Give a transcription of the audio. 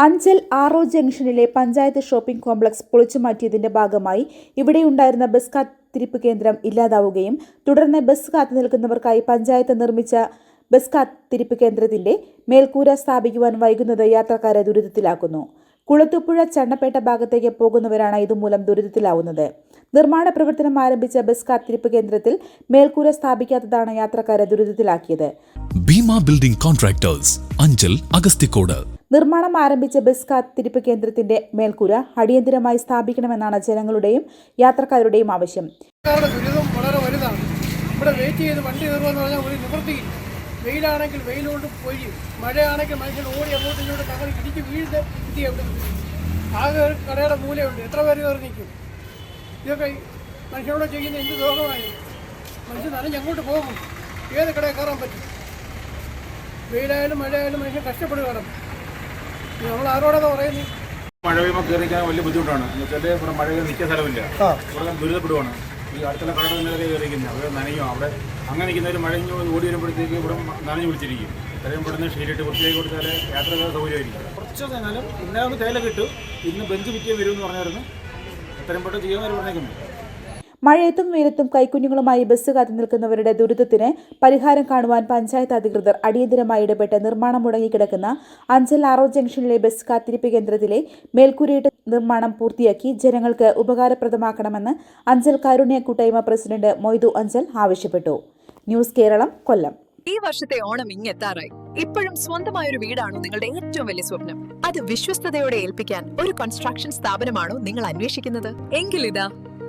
അഞ്ചൽ ആറോ ജംഗ്ഷനിലെ panchayat shopping complex പൊളിച്ചുമാറ്റിയതിന്റെ ഭാഗമായി ഇവിടെയുണ്ടായിരുന്ന ബസ് കാത്തിരിപ്പ് കേന്ദ്രം ഇല്ലാതാവുകയും തുടർന്ന് ബസ് കാത്തു നിൽക്കുന്നവർക്കായി പഞ്ചായത്ത് നിർമ്മിച്ച ബസ് കാത്തിരിപ്പ് കേന്ദ്രത്തിന്റെ മേൽക്കൂര സ്ഥാപിക്കുവാൻ വൈകുന്നത് യാത്രക്കാരെ ദുരിതത്തിലാക്കുന്നു. കുളത്തുപുഴ ചണ്ണപ്പേട്ട ഭാഗത്തേക്ക് പോകുന്നവരാണ് ഇതുമൂലം ദുരിതത്തിലാവുന്നത്. നിർമ്മാണ പ്രവർത്തനം ആരംഭിച്ച ബസ് കാത്തിരിപ്പ് കേന്ദ്രത്തിൽ മേൽക്കൂര സ്ഥാപിക്കാത്തതാണ് യാത്രക്കാരെ ദുരിതത്തിലാക്കിയത്. ഭീമ ബിൽഡിംഗ് കോൺട്രാക്ടേഴ്സ് അഞ്ചൽ അഗസ്തിക്കോട് നിർമ്മാണം ആരംഭിച്ച ബസ് കാത്തിരിപ്പ് കേന്ദ്രത്തിന്റെ മേൽക്കൂര അടിയന്തിരമായി സ്ഥാപിക്കണമെന്നാണ് ജനങ്ങളുടെയും യാത്രക്കാരുടെയും ആവശ്യം. ദുരിതം വളരെ വലുതാണ്. ഇവിടെ വെയിറ്റ് ചെയ്ത് വണ്ടി പറഞ്ഞാൽ ഒരു നിവൃത്തിയില്ല. വെയിലാണെങ്കിൽ വെയിലോട്ട് പോയി. മഴയാണെങ്കിൽ മനുഷ്യൻ ഓടി അങ്ങോട്ടും ഇങ്ങോട്ട് തങ്ങൾ ഇടിച്ച് വീഴുന്ന സ്ഥിതി അവിടെ ആകെ ഒരു കടയുടെ മൂലയുണ്ട്. എത്ര പേര് കയറി നിൽക്കും? ഇതൊക്കെ മനുഷ്യനോട് ചെയ്യുന്ന എന്ത് ദ്രോഹമായി മനുഷ്യൻ നനഞ്ഞ് അങ്ങോട്ട് പോകും. ഏത് കടയിൽ കയറാൻ പറ്റും? വെയിലായാലും മഴയായാലും മനുഷ്യൻ കഷ്ടപ്പെടുകയാണ് നമ്മൾ ആരോടാണ് പറയുന്നത്? മഴ പെയ്യുമ്പോൾ കയറിക്കാൻ വലിയ ബുദ്ധിമുട്ടാണ്. എന്നുവെച്ചാൽ ഇവിടെ മഴ നിൽക്കാൻ സ്ഥലമില്ല. ദുരിതപ്പെടുവാണ്. ഈ അടുത്തുള്ള കടകൾ നിലക്കെ കയറിയിരിക്കുന്നത് അവിടെ നനയും. അവിടെ അങ്ങനെ നിൽക്കുന്നവർ മഴഞ്ഞു ഓടി വരുമ്പോഴത്തേക്ക് ഇവിടെ നനഞ്ഞു പിടിച്ചിരിക്കും എത്രയും പെടുന്ന ഷീലിട്ട് വൃത്തിയായി കൊടുത്താൽ യാത്ര സൗകര്യമായിരിക്കും. കുറച്ച് നേരം ഇന്നലെ ഒന്ന് തേയില കിട്ടും. ഇന്ന് ബെഞ്ച് വിൽക്കാൻ വരുമെന്ന് പറഞ്ഞായിരുന്നു. എത്രയും പെട്ടെന്ന് ചെയ്യാൻ വരെ മഴയത്തും വെയിലത്തും കൈക്കുഞ്ഞുങ്ങളുമായി ബസ് കാത്തു നിൽക്കുന്നവരുടെ ദുരിതത്തിന് പരിഹാരം കാണുവാൻ പഞ്ചായത്ത് അധികൃതർ അടിയന്തരമായി ഇടപെട്ട് നിർമ്മാണം മുടങ്ങിക്കിടക്കുന്ന അഞ്ചൽ ആറോ ജംഗ്ഷനിലെ ബസ് കാത്തിരിപ്പ് കേന്ദ്രത്തിലെ മേൽക്കൂരയിട്ട് നിർമ്മാണം പൂർത്തിയാക്കി ജനങ്ങൾക്ക് ഉപകാരപ്രദമാക്കണമെന്ന് അഞ്ചൽ കാരുണ്യ കൂട്ടായ്മ പ്രസിഡന്റ് മൊയ്തു അഞ്ചൽ ആവശ്യപ്പെട്ടു. ന്യൂസ് കേരളം കൊല്ലം. ഈ വർഷത്തെ ഓണം ഇങ്ങെത്താറായി. ഇപ്പോഴും സ്വന്തമായ ഒരു വീടാണോ നിങ്ങളുടെ ഏറ്റവും വലിയ സ്വപ്നം? അത് വിശ്വസ്തയോടെ ഏൽപ്പിക്കാൻ ഒരു കൺസ്ട്രക്ഷൻ സ്ഥാപനമാണോ നിങ്ങൾ അന്വേഷിക്കുന്നത്? എങ്കിലിതാ